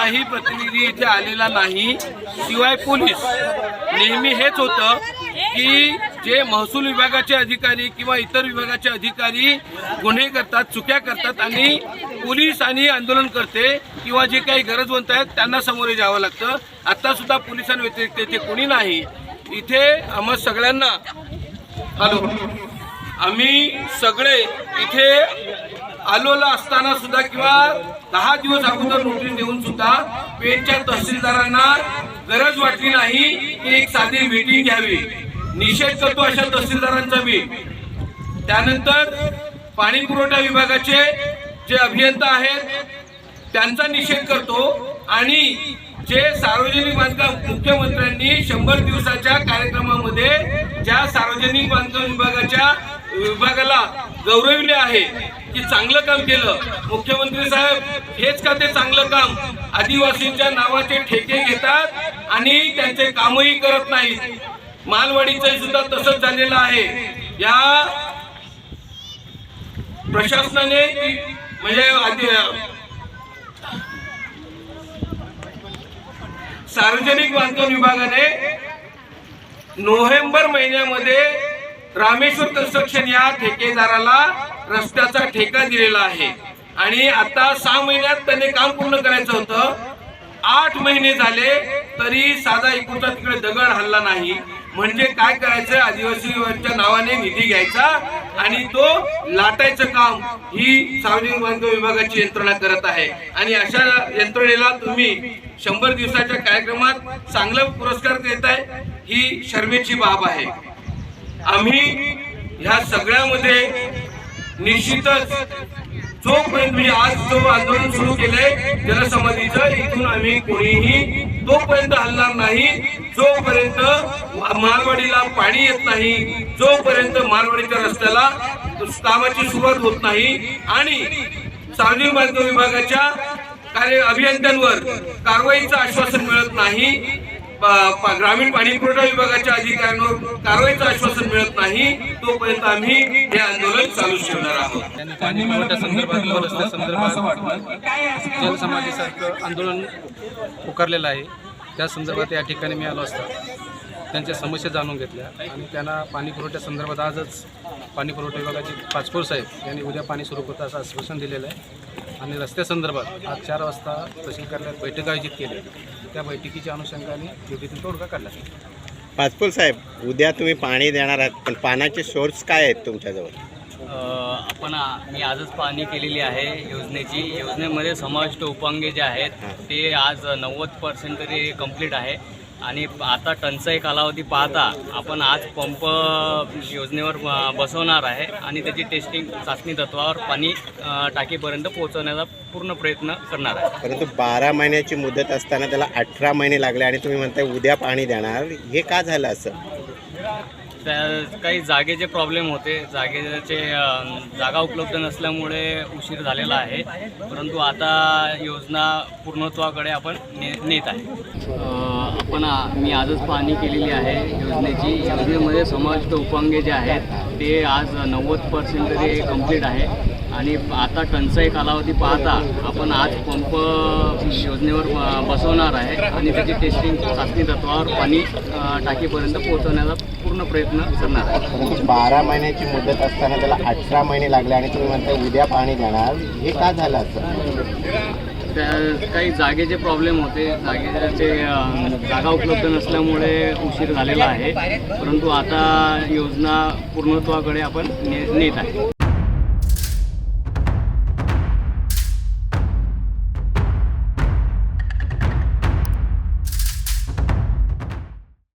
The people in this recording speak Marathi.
प्रतिनिधी इथे आलेला नाही. शिवाय पोलीस. नेहमी हेच होतं की जे महसूल विभागाचे अधिकारी किंवा इतर विभागाचे अधिकारी गुन्हे करतात चुक्या करतात आणि पोलीस आणि आंदोलन करते किंवा जे काही गरजवंत आहेत त्यांना समोर जावं लागतं. आत्तासुद्धा पोलिसांव्यतिरिक्त इथे कोणी नाही. इथे आम्हा सगळ्यांना हॅलो. आम्ही सगळे इथे आलोला असताना सुद्धा किंवा दहा दिवस अगोदर नोटीस देऊन सुद्धा पेठच्या तहसीलदारांना गरज वाटली नाही की एक साधी मीटिंग घ्यावी. निषेध करतो अशा तहसीलदारांचा मी. त्यानंतर पाणी पुरवठा विभागाचे जे अभियंता आहेत त्यांचा निषेध करतो आणि जे सार्वजनिक बांधकाम मुख्यमंत्र्यांनी शंभर दिवसाच्या कार्यक्रमामध्ये ज्या सार्वजनिक बांधकाम विभागाच्या विभागाला गौरविले आहे की चांगलं काम केलं. मुख्यमंत्री साहेब हेच का ते चांगलं काम? आदिवासींच्या नावाचे ठेके घेतात आणि त्यांचे कामही करत नाहीत. मालवाडीचं सुद्धा तसंच झालेलं आहे. या प्रशासनाने म्हणजे आधी सार्वजनिक बांधकाम विभागाने नोव्हेंबर महिन्यामध्ये रामेश्वर कन्स्ट्रक्शन या ठेकेदाराला रस्त्याचा ठेका दिलेला आहे. आणि आता सहा महिन्यात त्याने काम पूर्ण करायचं होतं. आठ महिने झाले तरी साधा एकूणचा तिकडे दगड हल्ला नाही. म्हणजे काय करायचं? आदिवासीच्या नावाने निधी घ्यायचा आणि तो लाटायचं काम ही सार्वजनिक बांधकाम विभागाची यंत्रणा करत आहे. आणि अशा यंत्रणेला तुम्ही शंभर दिवसाच्या कार्यक्रमात चांगला पुरस्कार देत आहे ही शर्मेची बाब आहे. आम्ही ह्या सगळ्यामध्ये निश्चितच जोपर्यंत म्हणजे आज जो आंदोलन सुरू केलंय जनसमाधीचं इथून आम्ही कोणीही तोपर्यंत हलणार नाही. जोपर्यंत मारवाडीला पाणी येत नाही जोपर्यंत मारवाडीच्या रस्त्याला कामाची सुरुवात होत नाही आणि सार्वजनिक बांधकाम विभागाच्या कार्य अभियंत्यांवर कारवाईचं आश्वासन मिळत नाही ग्रामीण पाणी पुरवठा विभागाच्या अधिकाऱ्यांवर कारवाईचं आश्वासन मिळत नाही तोपर्यंत आम्ही हे आंदोलन चालू ठेवणार आहोत. त्यांनी पाणी पुरवठ्या संदर्भात जलसमाधीसारखं आंदोलन पुकारलेलं आहे. त्या संदर्भात या ठिकाणी मी आलो असता. त्यांच्या समस्या जाणून घेतल्या. आणि त्यांना पाणी पुरवठ्या संदर्भात आजच पाणी पुरवठा विभागाचे पाचपूर साहेब यांनी उद्या पाणी सुरू करता असं आश्वासन दिलेलं आहे. आणि रस्त्यासंदर्भात आज चार वाजता तहसील कार्यालयात बैठक आयोजित केली. त्या बैठकीच्या अनुषंगाने योग्य तोडगा काढला पाचपूर साहेब उद्या तुम्ही पाणी देणार आहात पण पाण्याचे सोर्स काय आहेत तुमच्याजवळ? आपण मी आजच पाहणी केलेली आहे योजनेची. योजनेमध्ये समाविष्ट उपांगे जे आहेत ते आज नव्वद पर्सेंट तरी कंप्लीट आहे. आणि आता टंचाई कालावधी पाहता आपण आज पंप योजनेवर बसवणार आहे आणि त्याची टेस्टिंग चाचणी तत्वावर पाणी टाकीपर्यंत पोहोचवण्याचा पूर्ण प्रयत्न करणार आहे. परंतु बारा महिन्याची मुदत असताना त्याला अठरा महिने लागले आणि तुम्ही म्हणताय उद्या पाणी देणार. हे का झालं असं? त्या काही जागेचे प्रॉब्लेम होते. जागेचे जागा उपलब्ध नसल्यामुळे उशीर झालेला आहे. परंतु आता योजना पूर्णत्वाकडे आपण ने नेत आहे. आपण मी आजच पाहणी केलेली आहे. योजनेची योजनेमध्ये समाविष्ट उपांगे जे आहेत ते आज नव्वद पर्सेंट तरी कंप्लीट आहे. आणि आता टंचाई कालावधी पाहता आपण आज पंप योजनेवर बसवणार आहे आणि त्याची टेस्टिंग चाचणी तत्वावर पाणी टाकीपर्यंत पोहोचवण्याचा पूर्ण प्रयत्न करणार आहे. परंतु बारा महिन्याची मुदत असताना त्याला अठरा महिने लागले आणि तुम्ही म्हणताय उद्या पाणी देणार. हे का झालं असं? त्या काही जागेचे प्रॉब्लेम होते. जागेचे जागा उपलब्ध नसल्यामुळे उशीर झालेला आहे. परंतु आता योजना पूर्णत्वाकडे आपण ने नेत आहे.